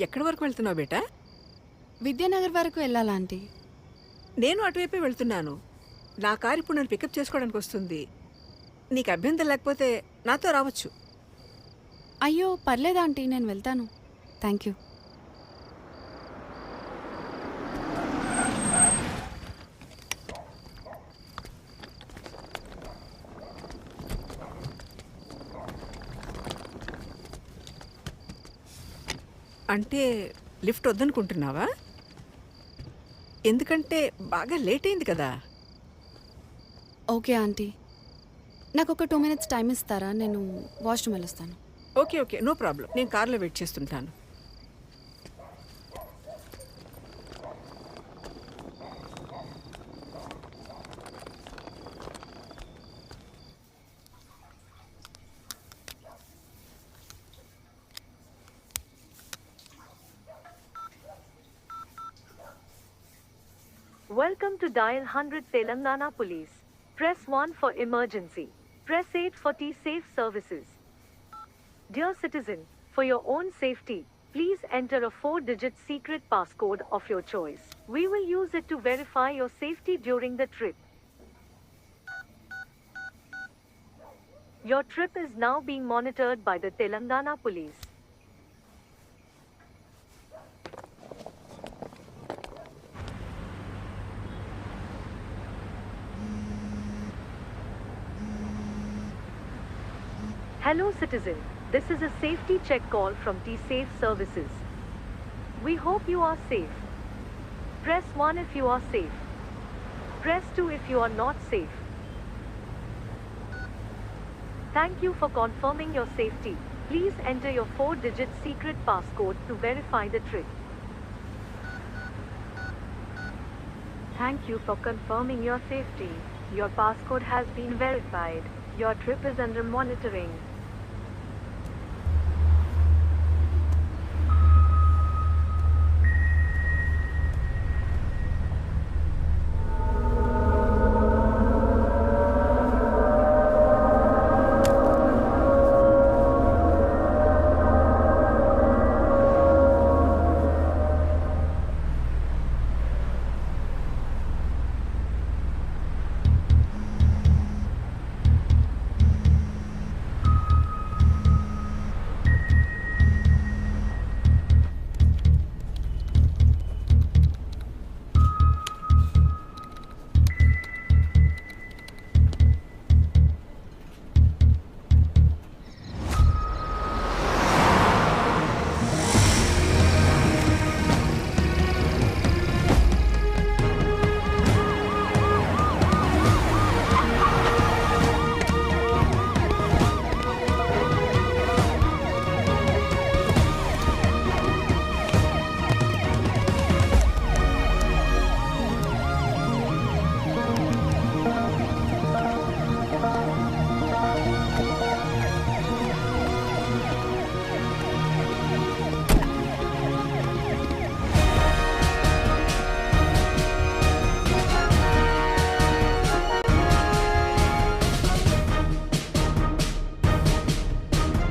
ఎక్కడి వరకు వెళ్తున్నావు బేటా? విద్యానగర్ వరకు వెళ్ళాలా ఆంటీ? నేను అటువైపే వెళ్తున్నాను. నా కారు ఇప్పుడు నన్ను పికప్ చేసుకోవడానికి వస్తుంది. నీకు అభ్యంతరం లేకపోతే నాతో రావచ్చు. అయ్యో పర్లేదా ఆంటీ? నేను వెళ్తాను. Thank you. అంటే లిఫ్ట్ వద్దనుకుంటున్నావా? ఎందుకంటే బాగా లేట్ అయింది కదా. Okay aunty. నాకు ఒక టూ మినిట్స్ టైం ఇస్తారా? నేను వాష్రూమ్ వెళ్ళొస్తాను. Okay okay. No problem. నేను కార్లో వెయిట్ చేస్తుంటాను. Welcome to Dial 100 Telangana Police. Press 1 for emergency. Press 8 for T-Safe services. Dear citizen, for your own safety, please enter a 4-digit secret passcode of your choice. We will use it to verify your safety during the trip. Your trip is now being monitored by the Telangana Police. Hello citizen, this is a safety check call from T-Safe Services. We hope you are safe. Press 1 if you are safe. Press 2 if you are not safe. Thank you for confirming your safety. Please enter your 4-digit secret passcode to verify the trip. Thank you for confirming your safety. Your passcode has been verified. Your trip is under monitoring.